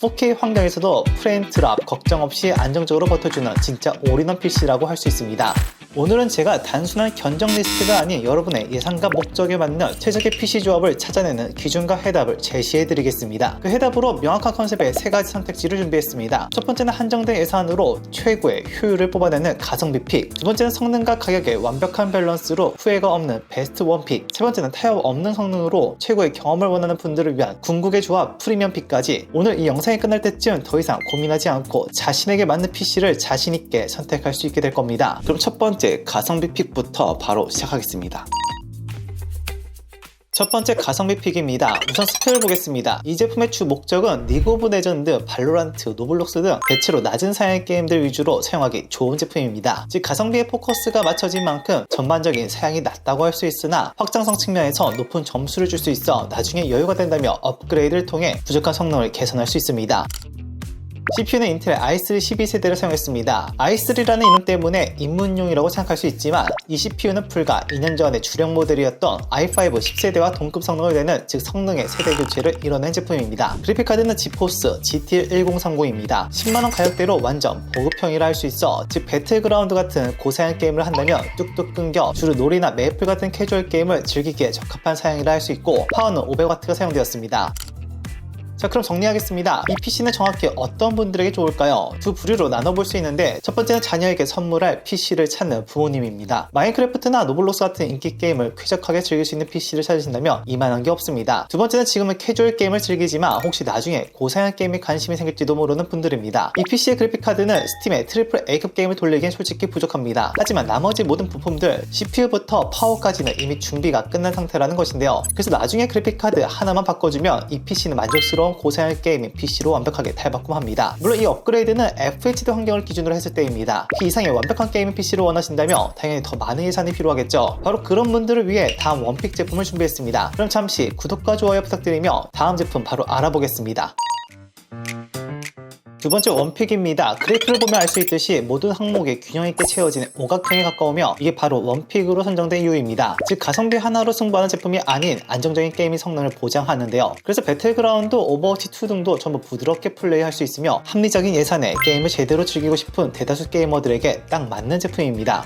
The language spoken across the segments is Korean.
4K 환경에서도 프레임 드랍 걱정 없이 안정적으로 버텨주는 진짜 올인원 PC라고 할 수 있습니다. 오늘은 제가 단순한 견적 리스트가 아닌 여러분의 예상과 목적에 맞는 최적의 PC 조합을 찾아내는 기준과 해답을 제시해 드리겠습니다. 그 해답으로 명확한 컨셉의 세 가지 선택지를 준비했습니다. 첫 번째는 한정된 예산으로 최고의 효율을 뽑아내는 가성비 픽. 두 번째는 성능과 가격의 완벽한 밸런스로 후회가 없는 베스트 원 픽. 세 번째는 타협 없는 성능으로 최고의 경험을 원하는 분들을 위한 궁극의 조합 프리미엄 픽까지. 오늘 이 영상이 끝날 때쯤 더 이상 고민하지 않고 자신에게 맞는 PC를 자신있게 선택할 수 있게 될 겁니다. 그럼 첫 번째 가성비 픽부터 바로 시작하겠습니다. 첫 번째 가성비 픽입니다. 우선 스펙을 보겠습니다. 이 제품의 주 목적은 리그 오브 레전드, 발로란트, 노블록스 등 대체로 낮은 사양 게임들 위주로 사용하기 좋은 제품입니다. 즉 가성비에 포커스가 맞춰진 만큼 전반적인 사양이 낮다고 할 수 있으나 확장성 측면에서 높은 점수를 줄 수 있어 나중에 여유가 된다며 업그레이드를 통해 부족한 성능을 개선할 수 있습니다. CPU는 인텔 i3 12세대를 사용했습니다. i3라는 이름 때문에 입문용이라고 생각할 수 있지만 이 CPU는 불과 2년 전에 주력 모델이었던 i5 10세대와 동급 성능을 내는 즉 성능의 세대 교체를 이뤄낸 제품입니다. 그래픽카드는 지포스 GTL 1030입니다. 10만원 가격대로 완전 보급형이라 할 수 있어 즉 배틀그라운드 같은 고사양 게임을 한다면 뚝뚝 끊겨 주로 놀이나 메이플 같은 캐주얼 게임을 즐기기에 적합한 사양이라 할 수 있고 파워는 500W가 사용되었습니다. 자 그럼 정리하겠습니다. 이 PC는 정확히 어떤 분들에게 좋을까요? 두 부류로 나눠볼 수 있는데 첫 번째는 자녀에게 선물할 PC를 찾는 부모님입니다. 마인크래프트나 노블록스 같은 인기 게임을 쾌적하게 즐길 수 있는 PC를 찾으신다면 이만한 게 없습니다. 두 번째는 지금은 캐주얼 게임을 즐기지만 혹시 나중에 고사양 게임에 관심이 생길지도 모르는 분들입니다. 이 PC의 그래픽카드는 스팀의 트리플 A급 게임을 돌리기엔 솔직히 부족합니다. 하지만 나머지 모든 부품들 CPU부터 파워까지는 이미 준비가 끝난 상태라는 것인데요. 그래서 나중에 그래픽카드 하나만 바꿔주면 이 PC는 만족스러 운 고사양 게이밍 PC로 완벽하게 탈바꿈합니다. 물론 이 업그레이드는 FHD 환경을 기준으로 했을 때입니다. 그 이상의 완벽한 게이밍 PC를 원하신다면 당연히 더 많은 예산이 필요하겠죠. 바로 그런 분들을 위해 다음 원픽 제품을 준비했습니다. 그럼 잠시 구독과 좋아요 부탁드리며 다음 제품 바로 알아보겠습니다. 두 번째 원픽입니다. 그래프를 보면 알 수 있듯이 모든 항목이 균형 있게 채워지는 오각형에 가까우며 이게 바로 원픽으로 선정된 이유입니다. 즉 가성비 하나로 승부하는 제품이 아닌 안정적인 게임의 성능을 보장하는데요. 그래서 배틀그라운드, 오버워치2 등도 전부 부드럽게 플레이할 수 있으며 합리적인 예산에 게임을 제대로 즐기고 싶은 대다수 게이머들에게 딱 맞는 제품입니다.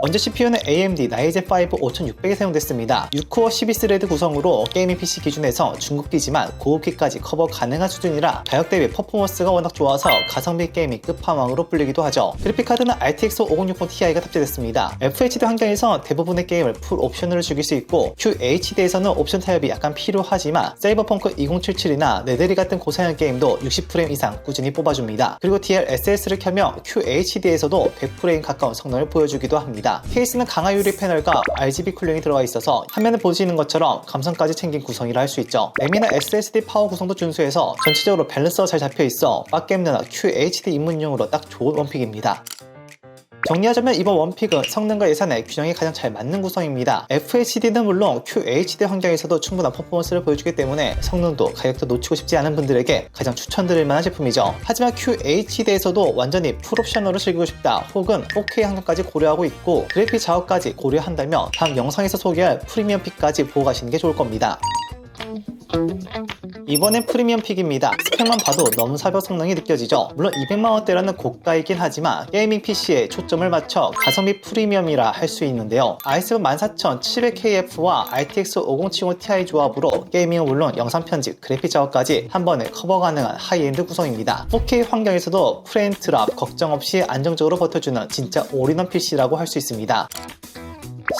먼저 CPU는 AMD 라이젠 5 5600이 사용됐습니다. 6코어 12스레드 구성으로 게이밍 PC 기준에서 중급기지만 고급기까지 커버 가능한 수준이라 가격 대비 퍼포먼스가 워낙 좋아서 가성비 게이밍 끝판왕으로 불리기도 하죠. 그래픽카드는 RTX 5060 Ti가 탑재됐습니다. FHD 환경에서 대부분의 게임을 풀 옵션으로 즐길 수 있고 QHD에서는 옵션 타협이 약간 필요하지만 사이버펑크 2077이나 네데리 같은 고사양 게임도 60프레임 이상 꾸준히 뽑아줍니다. 그리고 DLSS를 켜면 QHD에서도 100프레임 가까운 성능을 보여주기도 합 니다. 케이스는 강화 유리 패널과 RGB 쿨링이 들어가 있어서 화면을 보시는 것처럼 감성까지 챙긴 구성이라 할 수 있죠. M이나 SSD 파워 구성도 준수해서 전체적으로 밸런스가 잘 잡혀 있어 빡겜느나 QHD 입문용으로 딱 좋은 원픽입니다. 정리하자면 이번 원픽은 성능과 예산의 균형이 가장 잘 맞는 구성입니다. FHD는 물론 QHD 환경에서도 충분한 퍼포먼스를 보여주기 때문에 성능도 가격도 놓치고 싶지 않은 분들에게 가장 추천드릴 만한 제품이죠. 하지만 QHD에서도 완전히 풀옵션으로 즐기고 싶다 혹은 4K 환경까지 고려하고 있고 그래픽 작업까지 고려한다면 다음 영상에서 소개할 프리미엄 픽까지 보고 가시는 게 좋을 겁니다. 이번엔 프리미엄 픽입니다. 스펙만 봐도 너무 사벽 성능이 느껴지죠? 물론 200만원대라는 고가이긴 하지만 게이밍 PC에 초점을 맞춰 가성비 프리미엄이라 할 수 있는데요. i7 14700KF와 RTX 5070 Ti 조합으로 게이밍은 물론 영상 편집, 그래픽 작업까지 한 번에 커버 가능한 하이엔드 구성입니다. 4K 환경에서도 프레임 드랍 걱정 없이 안정적으로 버텨주는 진짜 올인원 PC라고 할 수 있습니다.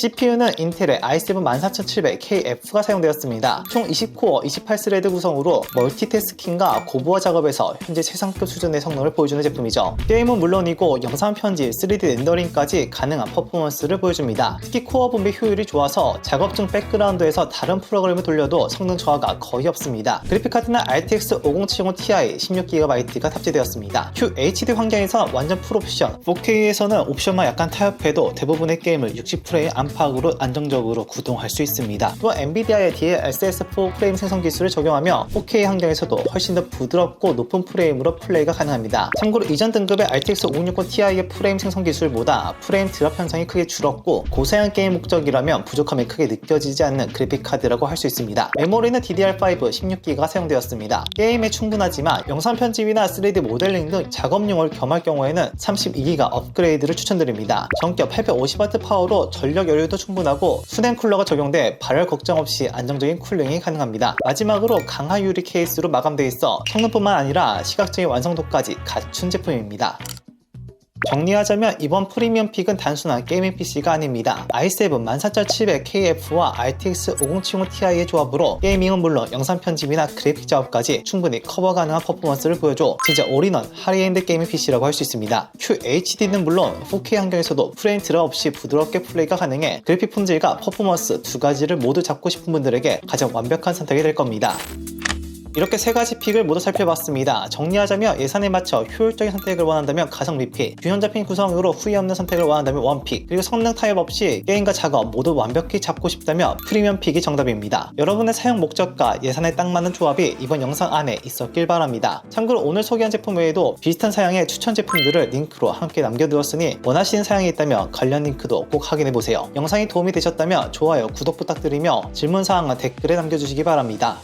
CPU는 인텔의 i7 14700KF가 사용되었습니다. 총 20코어 28스레드 구성으로 멀티태스킹과 고부하 작업에서 현재 최상급 수준의 성능을 보여주는 제품이죠. 게임은 물론이고 영상 편집, 3D 렌더링까지 가능한 퍼포먼스를 보여줍니다. 특히 코어 분배 효율이 좋아서 작업 중 백그라운드에서 다른 프로그램을 돌려도 성능 저하가 거의 없습니다. 그래픽카드는 RTX 5070 Ti 16GB가 탑재되었습니다. QHD 환경에서 완전 풀옵션, 4K에서는 옵션만 약간 타협해도 대부분의 게임을 60프레임 안팎으로 안정적으로 구동할 수 있습니다. 또한 엔비디아의 DLSS4 프레임 생성 기술을 적용하며 4K 환경에서도 훨씬 더 부드럽고 높은 프레임으로 플레이가 가능합니다. 참고로 이전 등급의 RTX 5060 Ti의 프레임 생성 기술보다 프레임 드랍 현상이 크게 줄었고 고사양 게임 목적이라면 부족함이 크게 느껴지지 않는 그래픽 카드라고 할 수 있습니다. 메모리는 DDR5 16기가 사용되었습니다. 게임에 충분하지만 영상 편집이나 3D 모델링 등 작업용을 겸할 경우에는 32기가 업그레이드를 추천드립니다. 전격 850W 파워로 전력 여유도 충분하고 수냉 쿨러가 적용돼 발열 걱정 없이 안정적인 쿨링이 가능합니다. 마지막으로 강화 유리 케이스로 마감되어 있어 성능뿐만 아니라 시각적인 완성도까지 갖춘 제품입니다. 정리하자면 이번 프리미엄 픽은 단순한 게이밍 PC가 아닙니다. i7 14700KF와 RTX 5070 Ti의 조합으로 게이밍은 물론 영상 편집이나 그래픽 작업까지 충분히 커버 가능한 퍼포먼스를 보여줘 진짜 올인원 하이엔드 게이밍 PC라고 할 수 있습니다. QHD는 물론 4K 환경에서도 프레임 드랍 없이 부드럽게 플레이가 가능해 그래픽 품질과 퍼포먼스 두 가지를 모두 잡고 싶은 분들에게 가장 완벽한 선택이 될 겁니다. 이렇게 세 가지 픽을 모두 살펴봤습니다. 정리하자면 예산에 맞춰 효율적인 선택을 원한다면 가성비 픽, 균형 잡힌 구성으로 후회 없는 선택을 원한다면 원픽, 그리고 성능 타협 없이 게임과 작업 모두 완벽히 잡고 싶다면 프리미엄 픽이 정답입니다. 여러분의 사용 목적과 예산에 딱 맞는 조합이 이번 영상 안에 있었길 바랍니다. 참고로 오늘 소개한 제품 외에도 비슷한 사양의 추천 제품들을 링크로 함께 남겨두었으니 원하시는 사양이 있다면 관련 링크도 꼭 확인해보세요. 영상이 도움이 되셨다면 좋아요, 구독 부탁드리며 질문사항은 댓글에 남겨주시기 바랍니다.